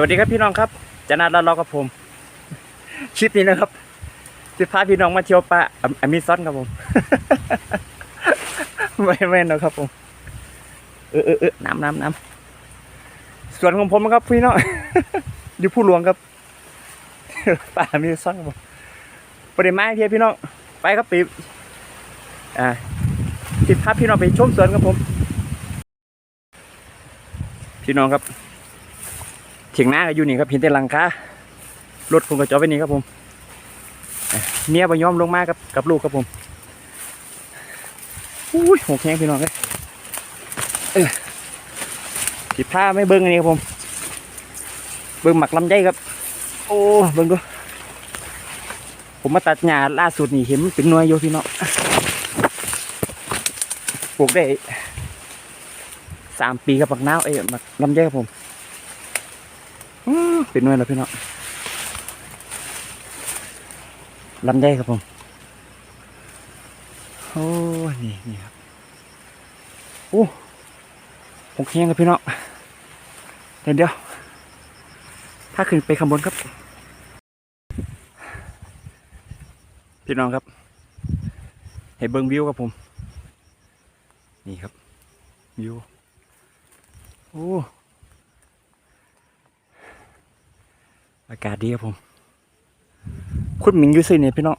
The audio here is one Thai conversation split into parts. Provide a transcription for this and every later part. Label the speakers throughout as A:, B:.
A: วัสดีครับพี่น้องครับจะนัดล้วเรากับผมคลิปนี้นะครับจะพาพี่น้องมาเที่ยวป่าอเมซอนครับผมไม่ไม่นะครับผมเออเออเออน้ำน้ำน้ำส่วนของผมนะครับ พี่น้องอยู่ผู้หลวงครับป่าอเมซอนครับผมปริมาณเทียพี่น้องไปครับปีอ่าติดภาพพี่น้องไปชมสวนครับผม พี่น้องครับ ถียงหน้าก็อยู่นี่ครับเห็นแต่หลังคารถผมก็จอดไว้นี่ครับผมเอ่อเมียบ่ยอมลงมากับกับลูกครับผมอุ้ยหัวแข็งพี่น้องเลยเออผิดผ้าไม่เบิ้งอันนี้ครับผม เบิ้งหมักลำไยครับ โอ้เบิ้งดูผมมาตัดหญ้าล่าสุดนี่เห็นเป็นหน่วยอยู่พี่น้องปลูกได้สามปีกับปักน้าวเอ้ยหมักลำไยครับผม เป็นหน่วยแล้วพี่น้องลำไยครับผมโอ้นี่นี่ครับโอ้ผมเคียงครับพี่น้องเดี๋ยวเดี๋ยวถ้าขึ้นไปข้างบนครับ พี่น้องครับให้เบิ้งวิวครับผม นี่ครับวิวโอ้ อากาศดีครับผม คุณหมิงยูซื้อเนี่ยพี่น้อง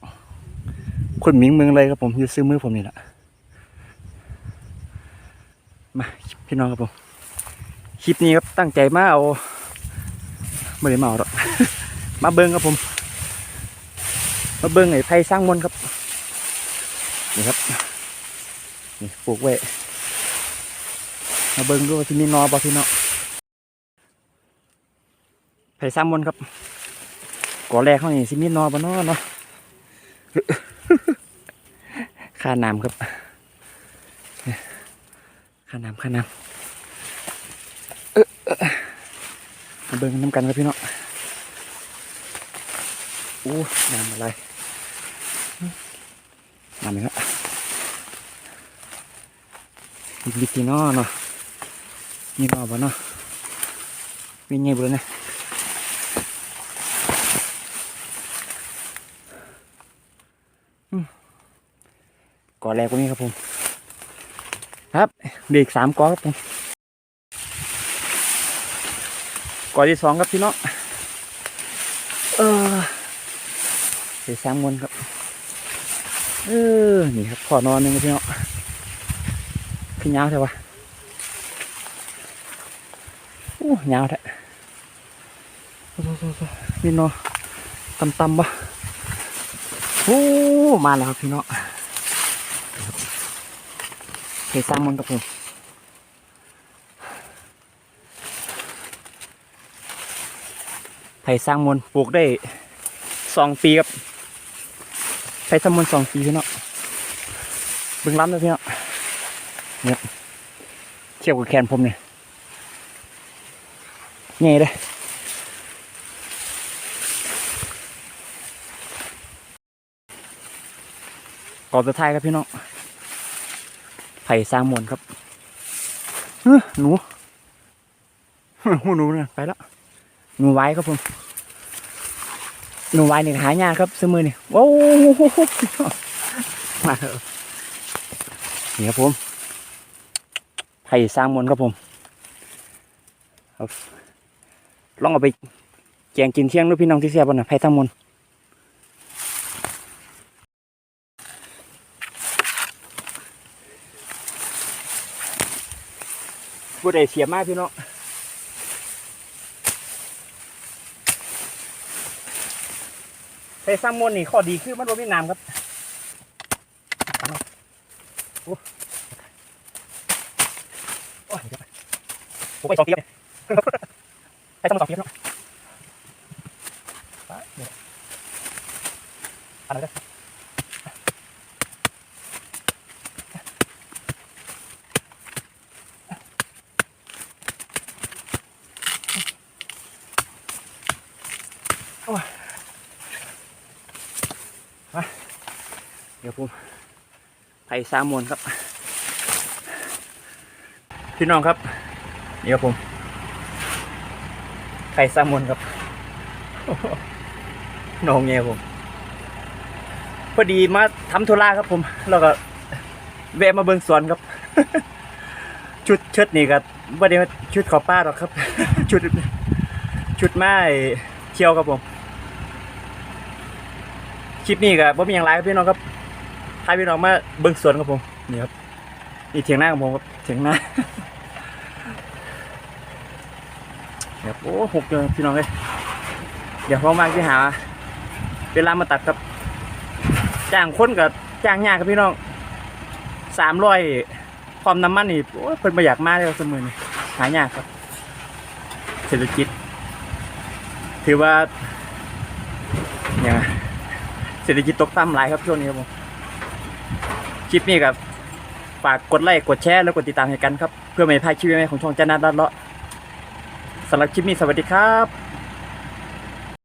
A: คุณหมิงเมืองเลยครับผมยูซื้อมือผมนี่แหละมาพี่น้องครับผมคลิปนี้ครับตั้งใจมาเอาไม่ได้เอาหรอกมาเบิ้งครับผม มาเบิ้งไอ้ไผ่สร้างมนต์ครับนี่ครับนี่ปลูกไว้มาเบิ้งดูว่าที่มีนอบ่พี่น้อง ไผ่สร้างมนครับก่อแรกเขานี่สิมีนอบ่นอเนาะค่าน้ำครับค่าน้ำค่าน้ำเออเอ้อมาเบิ่งน้ำกันครับพี่เน้องอู้น้ำอะไรน้ำนี่ครับลิกๆที่นอเนาะมีนอบ่เนาะมีไงบ่เลยนะ อแรกกว่านี้ครับผม ครับเด็กสามกอครับผมก่อที่สองครับพี่น้องเออเด็กสามคนครับ เออนี่ครับขอนอนหนึ่งครับพี่น้องพี่ยาวใช่ปะโอ้ยาวแท้โอ้โหมีนอตำตำๆปะโอ้มาแล้วครับพี่น้อง เพสร้างมันกับผมไผ่สร้างมนปลูกได้สองปีครับไผ่สร้างมนสองปีพี่เนาะบึงล้ำเลยพี่เนาะเนี่ยเทียบกับแขนผมเนี่ยเง่เลยก่อนสุดท้ายครับพี่น้อง ผ่สร้างมนต์ครับเฮ้อหนูหูหนูเนี่ยไปแล้วหนูไว้ครับผมหนูไว้นี่หายากครับซื้อมือนี่ว้าวมาเถอะนี่ครับผมไผ่สร้างมนต์ครับผมครับลองเอาไปแกงกินเที่ยงด้วยพี่น้องที่เสียบนะไผ่สร้างมนต์ ผู้ใดเสียมากพี่น้องใช้ซ้ำมนนี่ข้อดีคือมันบ่มีน้ำครับโอ้โอ้ยเดี๋ยวผมไปสองเทียบเนี่ยใช้ซ้ำมนต์สองเทียบเนาะไปเนี่ยอันนั้น เดี๋ยวผมไผ่สามมนครับ พี่น้องครับ นี่ครับผมไข่แซลมอนครับน้องเงี้ยผมพอดีมาทำธุระครับผม แล้วก็แวะมาเบิ่งสวนครับ ชุดเชิดนี่ก็บ่ได้ว่าชุดขอป้าหรอกครับ ชุดชุดไม้เที่ยวครับผม คลิปนี้ก็บ่มีอย่างไรครับพี่น้องครับาพี่น้องมาเบิ่งสวนครับผมนี่ครับนี่เถียงหน้าของผมครับเถียงหน้าครับโอ้หกเลยพี่น้องเลยเดี๋ยวพ่อมากที่หา เวลามาตัดครับจ้างคนกับจ้างยากครับพี่น้องสามร้อยความน้ำมันนี่โอ้เพิ่นมาอยากมากเลยเสมอนี่หายากครับ เศรษฐกิจ ถือว่าอย่างไรเศรษฐกิจตกต่ำหลายครับช่วงนี้ครับผม คลิปนี้ครับฝากกดไลค์กดแชร์แล้วกดติดตามให้กันครับ เพื่อไม่ให้พลาดคลิปใหม่ๆของช่องจันนาดัดเลาะสำหรับคลิปนี้สวัสดีครับ